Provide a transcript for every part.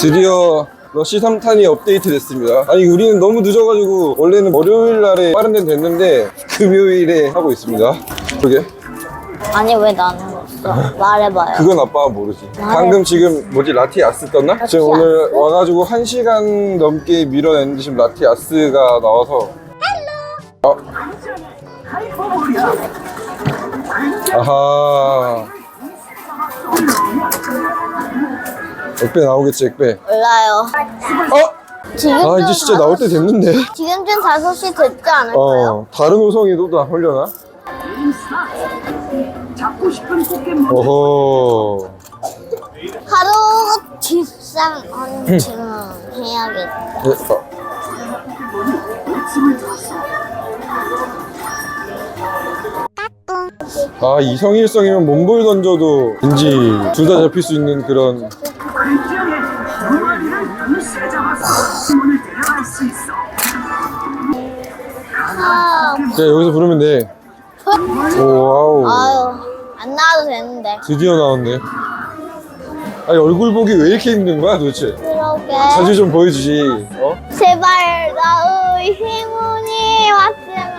드디어 러시 3탄이 업데이트 됐습니다. 아니 우리는 너무 늦어가지고 원래는 월요일 날에 빠른 데는 됐는데 금요일에 하고 있습니다. 그게 아니 왜 나는 없어? 말해봐요. 그건 아빠가 모르지. 방금 지금 뭐지 라티 아스 떴나? 지금 라티아스? 오늘 와가지고 1 시간 넘게 밀어냈는데 지금 라티 아스가 나와서. 어. 아하. 액배 나오겠지 액배. 몰라요. 어? 지금쯤 아 이제 진짜 나올 때 됐는데. 지금쯤 5시 됐지 않을까요? 어 다른 호성이도 다 홀려나? 잡고 싶은 포켓몬 어허 하루 뒷상 언층 해야겠다. 침을 들었어. 아 이성일성이면 몸볼 던져도 왠지 둘 다 잡힐 수 있는 그런 그 지역에 두 마리를 동시에 잡아서 포켓몬을 데려갈 수 있어. 아, 그냥 여기서 부르면 돼 오와우 아유, 안 나와도 되는데. 드디어 나왔네 아니 얼굴 보기 왜 이렇게 힘든 거야 도대체 그러게. 자주 좀 보여주지 어? 제발 나의 행운이 왔으면.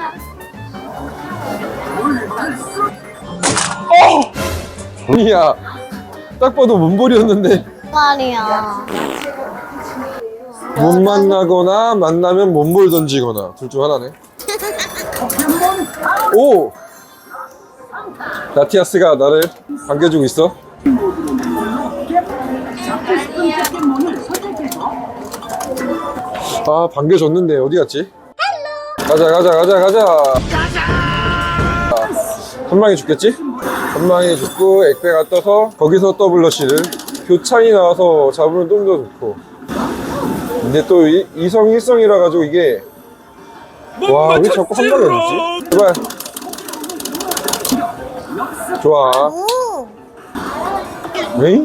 아니야 딱 봐도 몸볼이었는데 말이야. 못 만나거나 만나면 몸볼 던지거나 둘 중 하나네 오! 나티아스가 나를 반겨주고 있어 아 반겨줬는데 어디 갔지? 가자 가자 가자 가자 한 방에 죽겠지? 한 방에 죽고 액배가 떠서 거기서 더블러시를 교차이 나와서 잡으면 좀 더 좋고 근데 또 이, 이성 일성이라 가지고 이게 와 왜 자꾸 한 방에 넣지? 제발 좋아 음. 에이?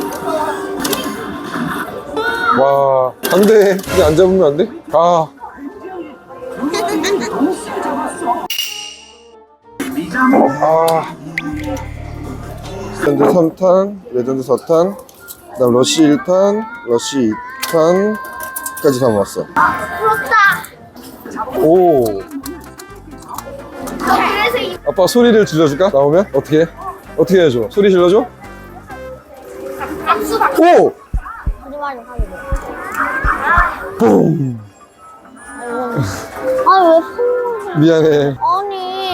와 안돼 근데 안 잡으면 안 돼? 아 아. 레전드 3탄, 레전드 4탄, 그다음 러시 1탄, 러시 2탄까지 다 모았어. 부럽다. 오. 그래서 이 아빠 소리를 질러줄까? 나오면 어떻게? 해? 어떻게 해줘? 소리 질러줘? 박수 박수. 오. 거짓말. 아왜 폰? 미안해. 아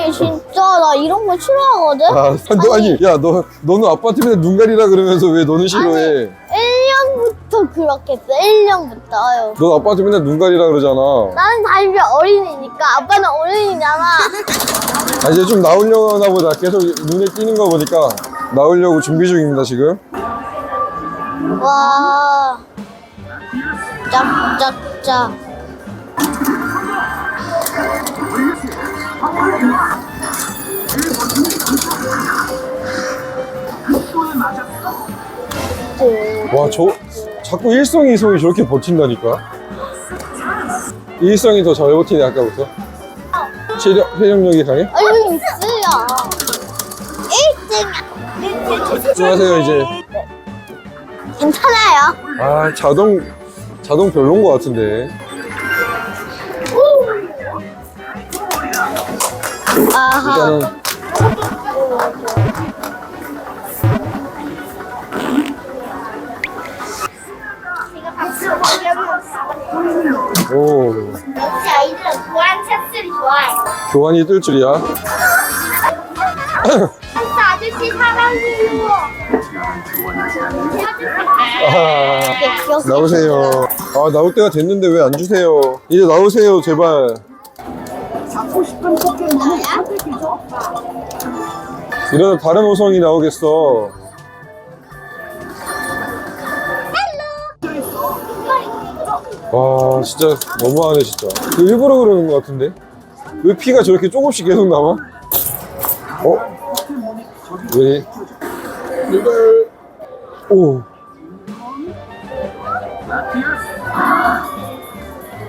니 진짜 나 이런 거 싫어하거든. 아, 너 아니, 야, 너 너는 아빠 때문에 눈 가리라 그러면서 왜 너는 싫어해? 1년부터 그렇게 했어. 1년부터요. 너 아빠 때문에 눈 가리라 그러잖아. 나는 다시 어린이니까 아빠는 어른이잖아. 아, 이제 좀 나오려나 보다. 계속 눈에 띄는 거 보니까 나오려고 준비 중입니다 지금. 와. 짝짝짝. 와, 저 자꾸 일성이 이성이 저렇게 버틴다니까. 일성이 더 잘 버티네 아까부터. 체력 회전력이 강해? 아유 있어요. 1등. 안녕하세요 이제. 괜찮아요. 아 자동 자동 별론 것 같은데. 아하. 일단은 오 역시 아이들은 보안 샷들이 좋아해. 교환이 뜰 줄이야. 아저씨 사랑해요. 아, 나오세요. 아 나올 때가 됐는데 왜 안 주세요? 이제 나오세요 제발. 잡고 싶은 선택해서 이러다 다른 호성이 나오겠어. 와 진짜 너무하네 진짜. 그 일부러 그러는 것 같은데. 왜 피가 저렇게 조금씩 계속 나와? 어? 왜? 이걸 오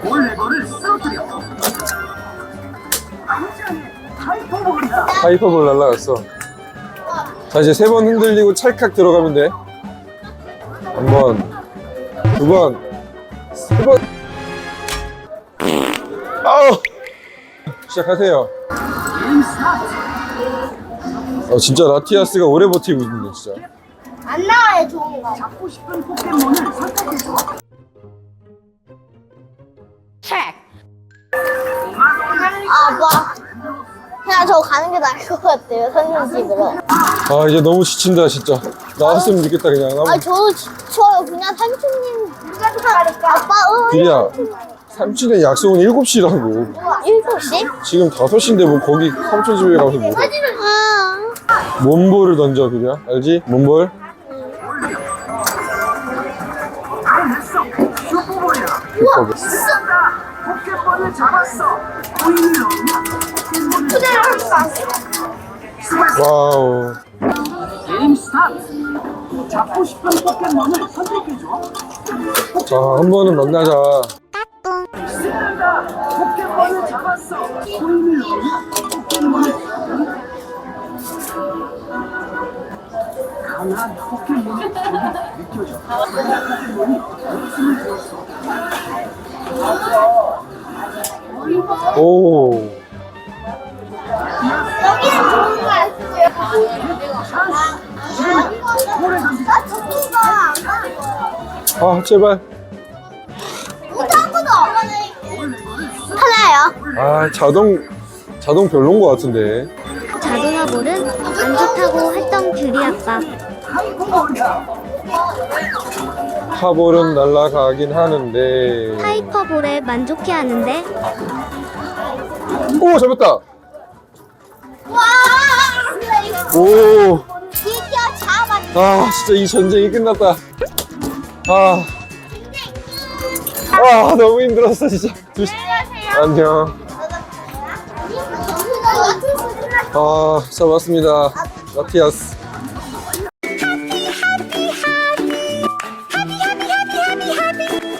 볼레버를 쓰러뜨려. 하이퍼볼 날라갔어. 자 이제 세 번 흔들리고 찰칵 들어가면 돼. 한번 두 번, 세 번. 아우! 시작하세요. 어, 진짜 라티아스가 오래 버티고 있네, 진짜. 안 나와요 좋은 거. 잡고 싶은 포켓몬을 선택해줘. 저 가는 게 나을 것 같아요 선생 집으로. 아, 이제 너무 지친다, 진짜. 나왔으면 좋겠다, 그냥. 아 저도 지쳐요 그냥 삼촌님 아빠 응 비리야, 삼촌의 약속은 7시라고. 일곱 시? 지금 5시인데 뭐 거기 삼촌 집에 가서 뭐. 아 몸볼을 던져, 비리야. 알지? 몸볼? 알겠어. 슈퍼보이야. 슈퍼볼. 됐다. 포켓몬을 잡았어. 보이는 할까? 와우. 게임 스타트. 잡고 싶은 포켓몬을 선택해줘. 자, 한 번은 만나자. 포켓몬을 잡았어. 포켓몬을 아. 아, 제발. 못하고도 하나요. 아, 자동, 자동 별론 것 같은데. 자동화볼은 안 좋다고 했던 규리 아빠. 파볼은 날아가긴 하는데. 하이퍼볼에 만족해 하는데 오, 잡았다. 와. 오. 아, 진짜 이 전쟁이 끝났다. 아. 아, 너무 힘들었어, 진짜. 두 시- 안녕. 아, 잡았습니다. 라티아스.